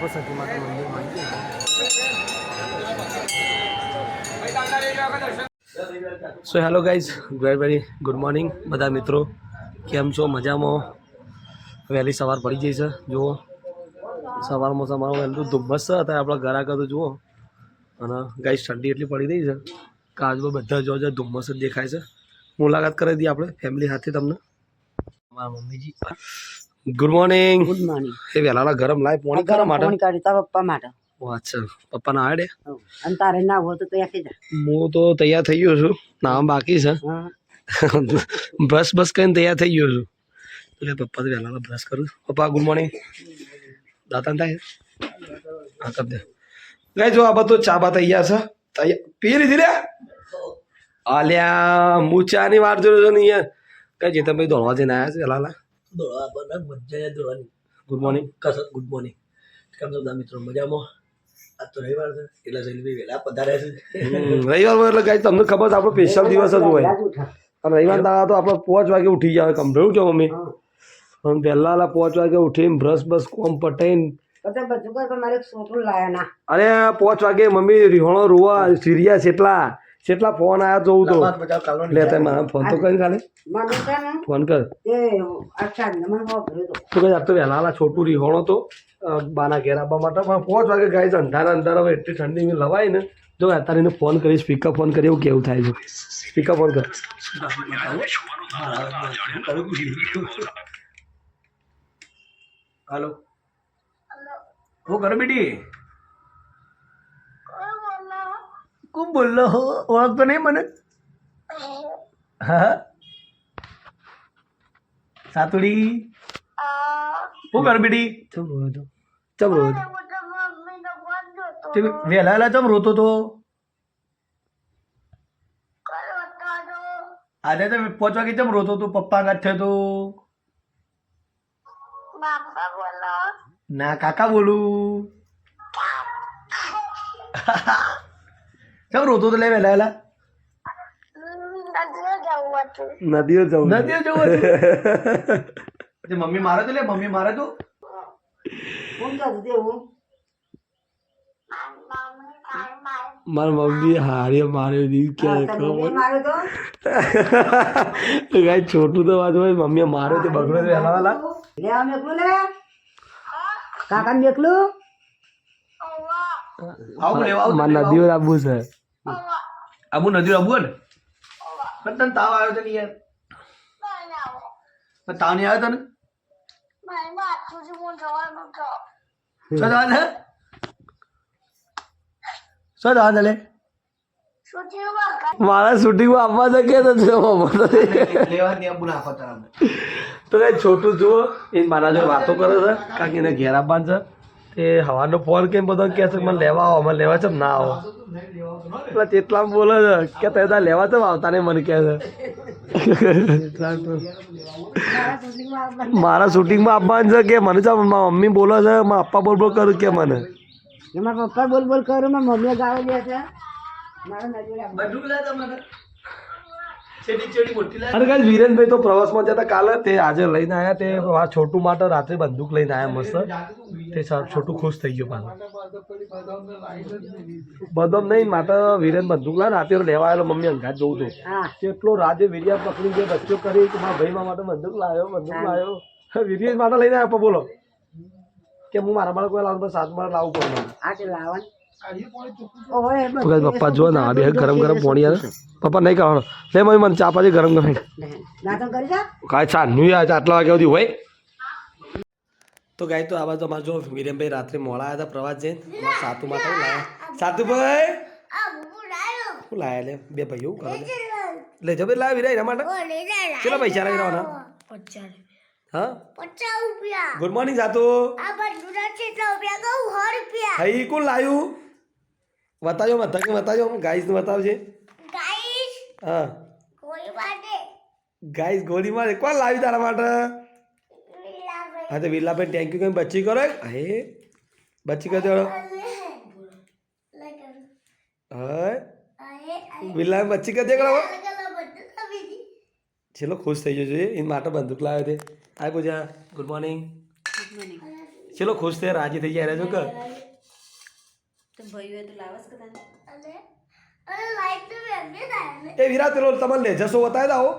આપણે સતી માતા મંદિરમાં આવી so hello guys very very good morning બધા મિત્રો. કેમ છો? મજામાં? વહેલી સવાર પડી જઈ છે. જુઓ. સવારમાં સવારમાં વહેલું ધુમ્મસ છે. આપણા ઘર આગળ જુઓ. અને ગાઈઝ ઠંડી એટલી પડી રહી છે કે બધા જો ધુમ્મસ જ દેખાય છે. મુલાકાત કરી દઈએ આપણે ફેમિલી સાથે તમને. મારા મમ્મીજી. ગુડ મોર્નિંગ ગુડ મોર્નિંગ એ વેલાલા ગરમ લાય પોણી કરા માટે? ફોન કરી તા પપ્પા માટે. અચ્છા. પપ્પા ના આડે. અને તારે ના હોય તો તૈયાર થઈ જા. હું તો તૈયાર થઈ ગયો છું. નામ બાકી છે. બ્રશ બસ કરીને તૈયાર થઈ ગયો છું. એટલે પપ્પા તો વેલાલા બ્રશ કરું પપ્પા ગુડ મોર્નિંગ દાતા થાય? હા કર દે. ગઈ જો આ બધું ચા બા તૈયાર છે. તૈયાર પી લીધી રે આલ્યા મૂચાની ચાની વાર જોયો છો ને યાર કઈ જે તમે દોડવા જઈને આવ્યા છે વહેલા મજા દોડવાની. ગુડ મોર્નિંગ કસરત ગુડ મોર્નિંગ કેમ છો બધા મિત્રો? મજામાં? આજ તો રવિવાર છે. એટલે જલ્દી વહેલા પધારે છે. રવિવાર હોય એટલે કાંઈ તમને ખબર છે આપણો સ્પેશિયલ દિવસ જ હોય. અને રવિવાર દાડા તો આપણે પાંચ વાગે ઉઠી જાય કમ્પ્લેટ છો મમ્મી પણ અને પહેલા આલા પાંચ વાગે ઉઠીને બ્રશ બસ કોમ પટાઈને પછી બધું કર પણ મારે છોકરું લાયા ના. અરે પાંચ વાગે મમ્મી રિહોણો રોવા સિરિયા છેટલા છેટલા ફોન આયા જોઉં તો? લે તે મારા ફોન તો કરી ખાલી. ફોન કર. તે. કઈ તો વહેલા હાલા છોટું રિહોણો તો બાના ઘેર આવવા માટે. પણ પાંચ વાગે ગાય છે અંધારા અંધારા હવે એટલી ઠંડી લવાય ને. જો અત્યારે એને ફોન કરી સ્પીકર ફોન કરી એવું કેવું થાય છે. સ્પીકર ફોન કર. હાલો. હું કરો બેટી? કોણ બોલો હો ઓળખતો નહીં મને? હા? સાતુડી? શું કર બેટી? ચમ રોયો તો? ચમ રોયો તો? વહેલા વહેલા ચમ રોતો તો? આજે તો પાંચ વાગે ચમ રોતો તો? પપ્પા ના થયો તો? ના કાકા બોલું? ચમ રોતો તો લે વહેલા વહેલા નદીઓ જવું નદીઓ નથી જવું. તે મમ્મી મારે તો લે મમ્મી મારે તો. કોણ મારા મમ્મી હારી માર્યો દી કે કઈ છોટું તો વાત હોય મમ્મી માર્યો તે બગડો તો વહેલા વહેલા લે આ મેકલું લે. કાકા મેકલું આવું લેવા આવું મારે નદીઓ લાવવું છે. આબુ નદી આબુ ને? પણ તને તાવ આવ્યો તો ને યાર. પણ તાવ નહીં આવ્યો તને? મારા શૂટિંગમાં આપવા તો કે તો જો છોટું જુઓ એ મારા જોડે વાતો કરે છે કારણ કે એને ઘેર આપવાનું છે. તે હવાનો ફોન કેમ બધો કહે છે મને લેવા આવો મને લેવા છે ના આવો. એટલે તેટલા બોલે છે કે તે તાર લેવા છે આવતા નહીં મને કહે છે. મારા શૂટિંગમાં આપવાનું છે કે મને છે મારા મમ્મી બોલે છે મારા પપ્પા બોલ બોલ કરું કે મને? મારા પપ્પા બોલ બોલ કરું મારા મમ્મી ગાળો દે છે મારા નજરે બધું લે અરે કાલે વિરેનભાઈ તો પ્રવાસમાં જતા કાલે તે આજે લઈને આવ્યા તે આ છોટું માટે રાત્રે બંદૂક લઈને આવ્યા મસ્ત. તે સા- છોટું ખુશ થઈ ગયો પાછો. બદમ નહીં માટે વિરેન બંદૂક લાવે રાતે લેવા આવેલો મમ્મી અંગાત જોઉં તો. કેટલો રાજે વિરિયા પકડી ગયો બચ્ચો કરી કે મારા ભાઈ માટે બંદૂક લાવ્યો બંદૂક લાવ્યો. વિરિયા માટે લઈને આવ્યા બોલો. કે હું મારા બાળકો કોઈ લાવું સાત મારા લાવવું પડે. મારે. આ તે તો પપ્પા જો ના બે ગરમ ગરમ પાણી આવે પપ્પા નહીં કરવાનો. લે મમ્મી મને ચા પાછી ગરમ ગરમ. કાંઈ કરી ન્યુ યાર આટલા વાગ્યા સુધી હોય. તો ગાય તો આવા તો અમારે જો વિરેનભાઈ રાત્રે મોડા આવ્યા હતા પ્રવાસ જઈને અમારા સાતુ માટે શું લાયા. સાતુભાઈ! શું લાયા લે? બે ભાઈઓ એવું કરે લે? જબર લાવ વિરાય એના માટે. કેટલા પૈસા લાવી રહેવાના હા? ગુડ મોર્નિંગ સાતુ. હઈ કોણ લાવ્યું બતાજો મત કે બતાજો ગાઈસ ને બતાવજે. હા. ગાઈસ ગોળી મારે. કોણ લાવી તારા માટે? હા તો વિલાભાઈ થેન્ક યુ કઈ બચી કરો હે બચી કરો હા વિલા બચી કરી દે કરો છેલ્લો ખુશ થઈ જજો એ માટે બંદૂક લાવ્યો તે. આ પૂજા. ગુડ મોર્નિંગ ચલો ખુશ થઈ રાજી થઈ જાય રહેજો કે તો તો લાવસ એ વિરાત પેલો તમારે લે જસો બતાવ્યો આવો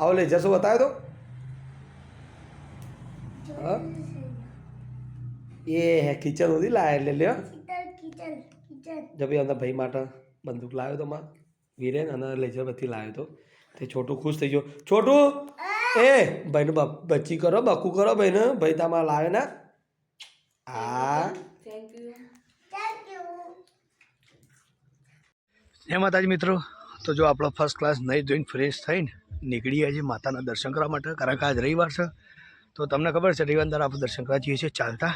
આવો લે જસો બતાવ્યો તો હા? એ હે કિચન સુધી લાય એટલે લ્યો જો ભાઈ અંદર ભાઈ માટે બંદૂક લાવ્યો તો માં વિરેન અને લેજર બધી લાવ્યો તો તે છોટું ખુશ થઈ ગયો છોટું એ ભાઈનું બચ્ચી કરો બકુ કરો ભાઈને ભાઈ તમારે લાવે ને આ થેન્ક યુ જય માતાજી મિત્રો. તો જો આપણો ફર્સ્ટ ક્લાસ નહીં જોઈને ફ્રેશ થઈને નીકળી છીએ માતાના દર્શન કરવા માટે, કારણ કે આજ રવિવાર છે. તો તમને ખબર છે રવિવાર દ્વારા આપણે દર્શન કરવા જઈએ છીએ ચાલતા.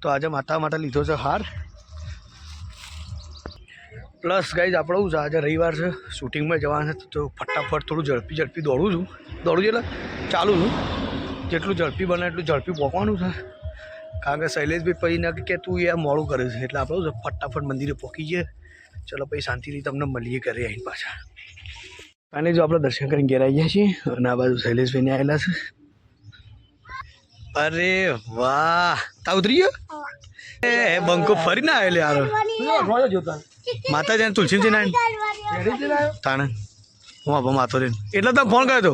તો આજે માતા માટે લીધો છે હાર. પ્લસ ગાઈઝ આપણે છે, આજે રવિવાર છે શૂટિંગમાં જવાના છે, તો ફટાફટ થોડું ઝડપી ઝડપી દોડું છું. દોડું છું એટલે ચાલું છું. જેટલું ઝડપી બને એટલું ઝડપી પહોંચવાનું છે. કારણ કે શૈલેષભાઈ પછી ના કે તું એ મોડું કરે છે, એટલે આપણું છે, ફટાફટ મંદિરે પહોંચી જઈએ. ચલો પછી શાંતિથી તમને મળીએ ઘરે આવીને પાછા. અને જો આપણે દર્શન કરીને ઘેર આવી ગયા છીએ અને આ બાજુ શૈલેષભાઈને આવેલા છે. અરે વાહ! તા ઉતરી ગયો? એ બંકો ફરીને આવેલો યાર. માતાજી તુલસીજી ના તાણે. હું આપો માતો રે એટલે તમે ફોન કર્યો હતો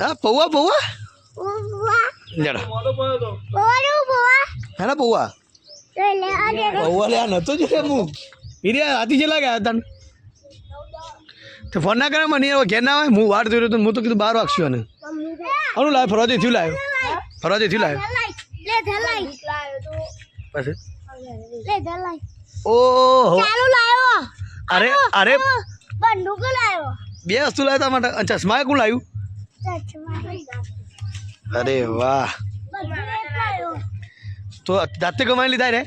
હા પૌવા પૌવા? જરા હે ને પૌવા. પૌવા લે આ નતો જ રે હું? ઈરે હાથી જેલા ગયા તને તો ફોન ના કરે મને ઘેર ના આવે હું વાટ જોઈ રહ્યો તો હું તો કીધું બાર વાગશું અને આનું લાવ ફરવાથી થયું લાવ્યો ફરવાથી થયું લાવ્યો પછી? ઓહો. અરે અરે. બે વસ્તુ લાવ્યો તા માટે. અને ચશ્મા કોણ લાવ્યું? અરે વાહ. તો જાતે કમાઈ લીધા રે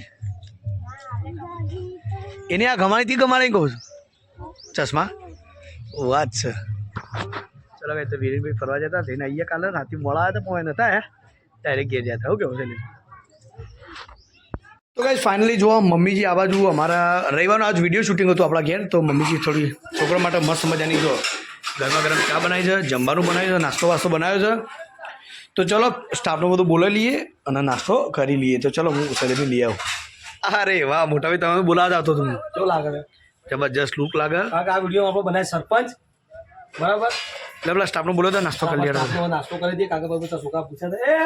એને આ ગમાણી થી ગમાણી કહું છું. ચશ્મા? વાત છે. ચલો ભાઈ તો વીરેનભાઈ ફરવા જતા થઈને અહીંયા કાલે રાતે મોડા હતા પણ નતા હે ડાયરેક્ટ ઘેર જતા હું કેવું છે તો ગાઈઝ ફાઇનલી જો મમ્મીજી આ બાજુ અમારા રવિવારનો આજ વીડિયો શૂટિંગ હતું આપણા ઘેર તો મમ્મીજી થોડી છોકરા માટે મસ્ત મજાની જો ગરમા ગરમ ચા બનાવી છે જમવાનું બનાવ્યું છે નાસ્તો વાસ્તો બનાવ્યો છે. તો ચલો સ્ટાફનું બધું બોલાવી લઈએ અને નાસ્તો કરી લઈએ. તો ચલો હું શરીરથી લઈ આવું. અરે વાહ મોટા ભાઈ તમે બોલાવતા હતો તમને કેવું લાગે જબરજસ્ત લુક લાગે. આ વીડિયો આપણે બનાવે સરપંચ. બરાબર? એટલે પેલા સ્ટાફનો બોલો તો નાસ્તો કરી લેવાનો. નાસ્તો કરી દઈએ કાકા બાબુ તો સુકા પૂછે એ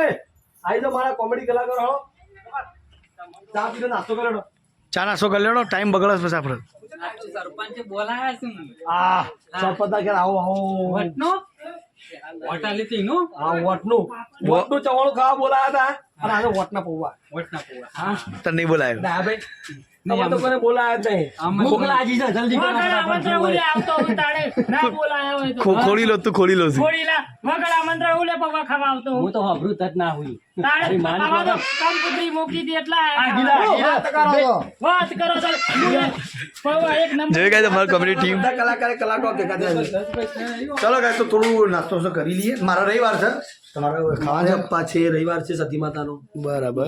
આવી જાઓ મારા કોમેડી કલાકાર હો. ચા પીને નાસ્તો કરી લો ચા નાસ્તો કરી લેવાનો ટાઈમ બગડે પછી આપણે. સરપંચ બોલાયા છે. આ સરપંચ આવો આવો. વટનો વટાલી તીનું આ વટનું. વોટનું ચવાણું ખાવા બોલાયા હતા. અને આજે વટના પૌવા. વટના પૌવા. હા. તને નહીં બોલાયો. ના ભાઈ. તમે તો કોને બોલાયા નહીં. જલ્દી કરો હોય. લો તું લો હું. ના કોમેડી ટીમ બધા કલાકારે કલાકો ચલો ગાય તો થોડું નાસ્તો કરી લઈએ. મારો રવિવાર છે. તમારે ખાવા છે રવિવાર છે સતી માતાનો બરાબર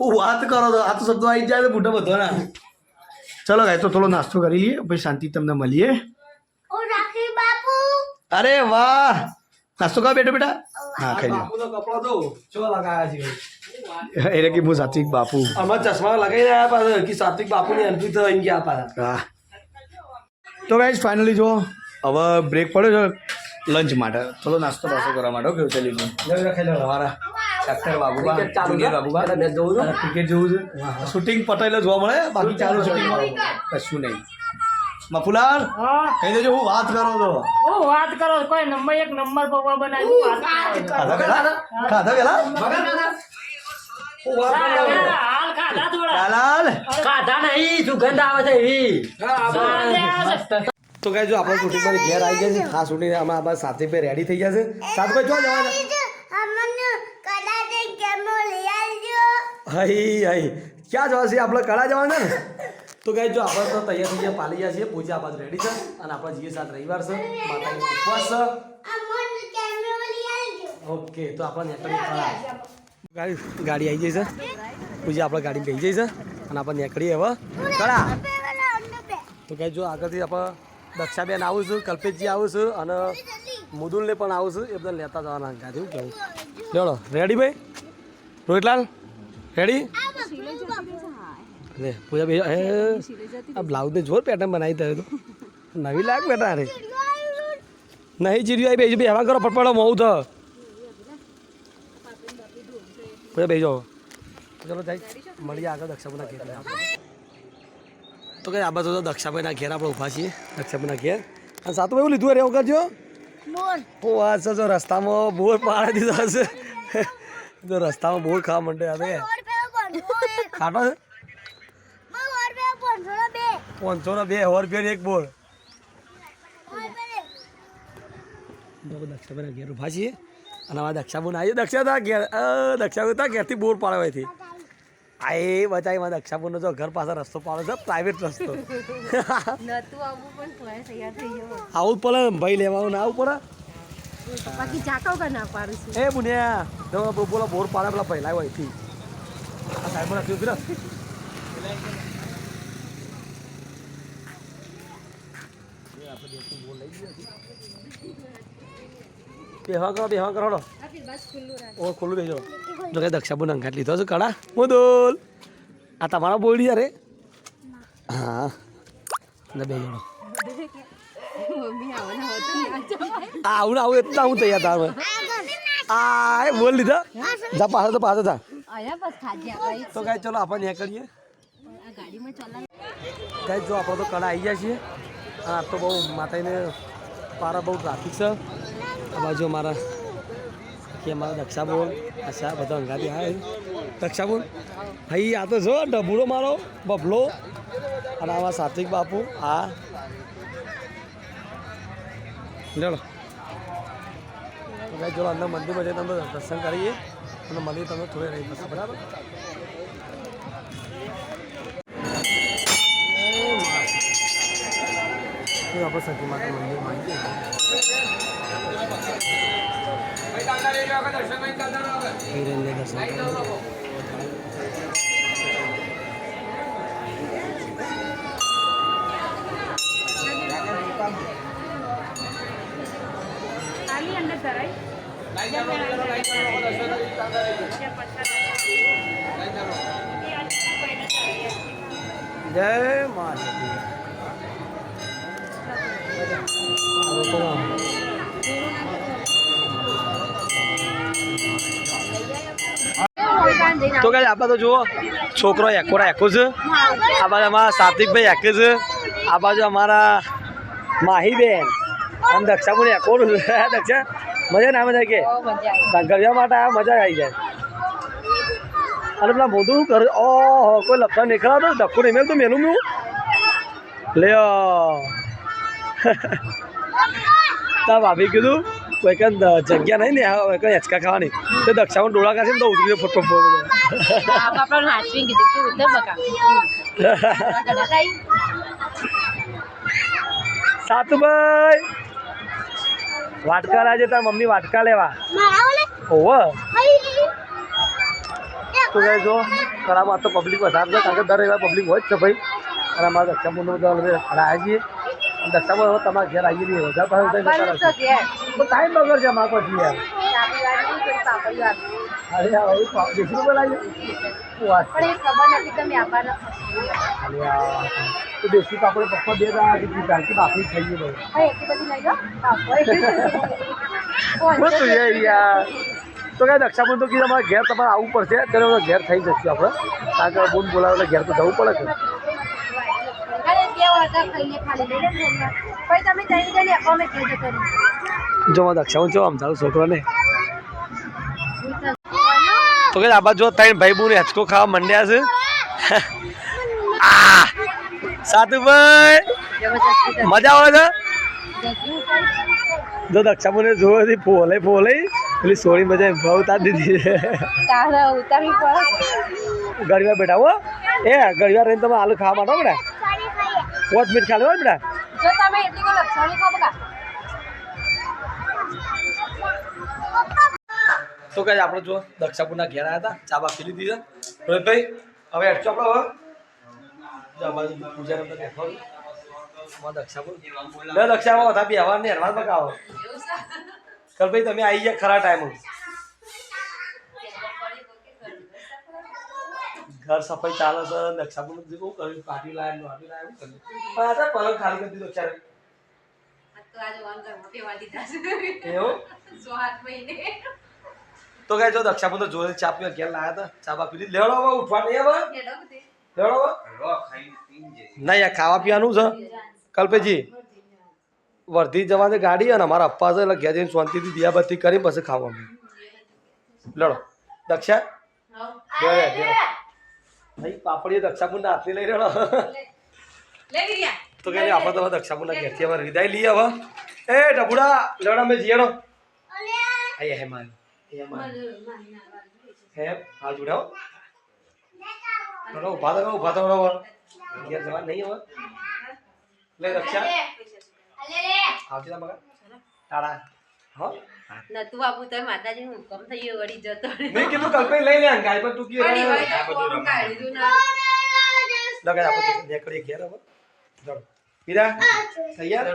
હું વાત કરો તો આ તો શબ્દો આવી જાય તો મોટો બધો ના. ચલો ગાય તો થોડો નાસ્તો કરી લઈએ પછી શાંતિ તમને મળીએ. અરે વાહ! નાસ્તો કરો બેટા બેટા. હા ખાઈ લો બાપુનો કપડો જો ચો લગાયા છે? એટલે કે હું સાત્વિક બાપુ. આમાં ચશ્મા લગાવી રહ્યા પાછા કે સાત્વિક બાપુની એન્ટ્રી થઈ ગયા પાછા. હા તો ગાઈઝ ફાઇનલી જો હવે બ્રેક પડ્યો છે લંચ માટે. થોડો નાસ્તો પાછો કરવા માટે કેવું ચાલી ગયું ખાઈ લો અમારા ડૉક્ટર બાબુબા જુનિયર છે? બાબુબા? ક્રિકેટ જોવું છે? શૂટિંગ પટેલ જોવા મળે? બાકી ચાલુ શૂટિંગ કશું નહીં. મફુલાલ કહી દેજો હું વાત કરો તો વાત કરો કોઈ નંબર એક નંબર પૌવા બનાવ્યું ખાધા પેલા? ખાધા પેલા? હાલ ખાધા થોડા. લાલાલ? ખાધા નહીં સુગંધ આવે છે તો કઈ જો આપણે શૂટિંગ પર ઘેર આવી ગયા છે. આ શૂટિંગ અમે આપણે સાથે પે રેડી થઈ ગયા છે. સાત ભાઈ જો જવાના હઈ હાઈ. ક્યાં જવા છે? આપણે કળા જવાના ને? તો કઈ જો આપણે તો તૈયાર થઈ ગયા પાલી ગયા છીએ. પૂજા બાદ રેડી છે. અને આપણે જઈએ સાત રવિવાર છે. માતાજી ઉપવાસ છે. ઓકે તો આપણે નેકડી ગાડી ગાડી આવી જઈ છે. પૂજા આપણે ગાડી બેસી જઈ છે. અને આપણે નેકડી હવે. કળા. તો કઈ જો આગળથી આપણે દક્ષાબેન આવું છું કલ્પેશજી આવું છું અને મુદુલને પણ આવું છું. એ બધા લેતા જવાના ગાડી કેવું? ચલો રેડી ભાઈ? રોહિતલાલ રેડી લે પૂજા ભાઈ હે આ બ્લાઉઝને જોર પેટર્ન બનાવી દે તો. નવી લાગ બેટા અરે નહીં જીર્યું આવી બેજો બે હવા કરો ફટફડો મોઉ તો પૂજા બેજો ચલો જાય મળીએ આગળ દક્ષાબેનના ઘેર. તો કઈ આ તો દક્ષાભાઈના ઘેર આપણે ઊભા છીએ દક્ષાભાઈના ઘેર. અને સાતું એવું લીધું અરે એવું કરજો. હું આ જો રસ્તામાં બોર પાડી દીધો હશે જો રસ્તામાં બહુ ખાવા માંડે હવે. ખાટો છે? પાંચસો ના બે. સો રૂપિયા એક બોલ દક્ષાભાઈના ઘેર ઊભા છીએ. અને અમારા દક્ષાબુન આવી દક્ષા તા ઘેર અ, દક્ષાબુ તા ઘેરથી બોર પાડે હોયથી આ એ બચાવી મારા દક્ષાબુનનો જો ઘર પાસે રસ્તો પાડે છે પ્રાઇવેટ રસ્તો. આવું આવવું પણ તોય તૈયાર થઈ ગયો આવું પડે ભાઈ લેવાનું ના આવું પડે. બાકી જાકાવ કા ના પાડું છું. એ બુનિયા તો બોલો બોર પાડે પેલા પહેલા હોયથી આ સાહેબ ના ફિરસ બેહવા કરો બેહવા કરો હળો ઓ ખુલ્લું બેસો જો કે દક્ષાબુન અંગાટ લીધો છે કડા મુદુલ આ તમારા યારે હા. બે આ આવું આવું એટલા હું તૈયાર તાર આ બોલ લીધા. જા પાછો તો પાછો થા તો કાંઈ ચલો આપણે આ કાંઈ જો આપણે તો કડા આવી ગયા છીએ. આ તો બહુ માતાને પારા બહુ ટ્રાફિક છે. આ બાજુ અમારા કે અમારા દક્ષા બોલ આશા બધા અંગાતી હા દક્ષા બોલ ભાઈ, આ તો જો ડબુડો મારો, બબલો. અને આમાં સાત્વિક બાપુ હા લેડો તો કાંઈ અંદર મંદિરમાં જઈને તમે દર્શન કરીએ અને મંદિર તમે થોડે રહી જશે બરાબર? આપણે સખી માતા દર્શન જય તો કઈ આપણે તો જુઓ છોકરો એકોરા એકો છે. આ બાજુ અમારા સાત્વિકભાઈ એકે છે. આ બાજુ અમારા માહીબેન. અને દક્ષાપુર એકોરું છે. દક્ષા મજા ના મજા કે ગરબા માટે આ મજા આવી જાય. અને પેલા મોઢું કર? ઓહો કોઈ લફડા નીકળ્યા તો ધક્કો નહીં મેં તો મેલું. મેં લે તા ભાભી કીધું કોઈ કંઈ જગ્યા નહીં ને આ હચકા હેચકા ખાવાની. તો દક્ષામાં ડોળા કાશે ને તો ઉતરી ફોટો ફોટો. સાતુભાઈ વાટકા લાજે તાર મમ્મી વાટકા લેવા. ઓવ તો કહે જો વાત તો પબ્લિક વધારે છે કારણ કે દર એવા પબ્લિક હોય જ છે ભાઈ. અને અમારે દક્ષાપુરનું બધા અમે આવ્યા છીએ. અને હવે તમારા ઘેર આવીએ છીએ વધારે પાસે ટાઈમ બગર છે અમારા પછી યાર. પાપડી અરે હવે આપવાના અરે આ તો દેશી આપણે પપ્પા બે દાડા હતી ચાલતી થઈ ગઈ ભાઈ એટલી બધી લઈ લો. પાપડી. યાર. તો કઈ દક્ષાબંધ તો કીધું અમારે ઘેર તમારે આવવું પડશે. ત્યારે ઘેર થઈ જશું આપણે. કારણ કે બોન બોલાવે એટલે ઘેર તો જવું પડે છે. કરી. જો મારા દક્ષાબંધ જો આમ તારું છોકરાને. તો કે આબા જો ત્રણ ભાઈ બહુ હેચકો ખાવા માંડ્યા છે. આ સાતુભાઈ મજા આવે છે? જો દક્ષાબંધને જોયો ફોલે ફોલે. પેલી સોળી મજા ભાવ તાર દીધી તારા પડે. બેઠા હો. એ ગળીવાર રહીને તમે આલુ ખાવા માંડો બેટા. પાંચ મિનિટ ખાલી હોય બેટા. જો તમે એટલી કોઈ લક્ષણી ખો બકા. તો કઈ આપણે જો દક્ષાપુરના ઘેર આવ્યા હતા. ચા બા પી લીધી છે. રોહિતભાઈ હવે હેઠજો આપણે હવે. જો દક્ષાપુર બાજુ પૂજાને બધા બેઠો છે. અમારા દક્ષા બોલ લે દક્ષા આવો હવા ને હરવા બગાવો કલ ભાઈ તમે આવી ગયા ખરા ટાઈમ ઘર સફાઈ ચાલે છે બોલ શું કર્યું પાટી લાયા નોટી લાય શું કર્યું. પણ આ તો પલંગ ખાલી કરી દીધો ચાલે તો કઈ જો દક્ષા બોલ જોડે ચા પીવા ઘેર લાયા હતા ચા બા પી લીધી લેવડો હવે ઉઠવા નહીં હવે લેવડો હવે ના યાર ખાવા પીવાનું છે. કલ્પેજી વર્ધી જવા દે ગાડી અને અમારા અપ્પા છે એટલે ઘેર જઈને શાંતિથી દિયાબત્તી કરી પછી ખાવાનું લડો. દક્ષા? ભાઈ પાપડી દક્ષાપુરના હાથની લઈ રહ્યો તો કે આપણે તો દક્ષાપુર ના ઘેરથી અમારે વિદાય લઈએ હવે. એ ડબુડા લડ અમે જીયણો આયા હે માર હે હે જોડાઓ ઊભા તો રહો, ઊભા તો રહો ઘેર જવા નહીં હવે. લે દક્ષા. આવતી તા મગા ટાળા હો? નતું બાપુ તો માતાજી નું હુકમ થઈ ગયો વળી જતો કલ્પે લઈ લે ગાય પર તું કી ફોન કાઢી દીધું ના. લગાય આપણે નીકળી ઘેર હવે ચલો. પીરા તૈયાર?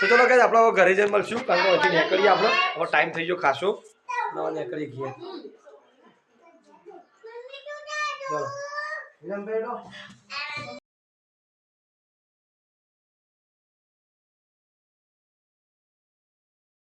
તો ચલો ગાઈસ આપણે ઘરે જઈને મળશું. કારણ કે હજી નીકળીએ આપણે. હવે ટાઈમ થઈ ગયો ખાસો. હવે નીકળીએ ગયા ચલો. લો.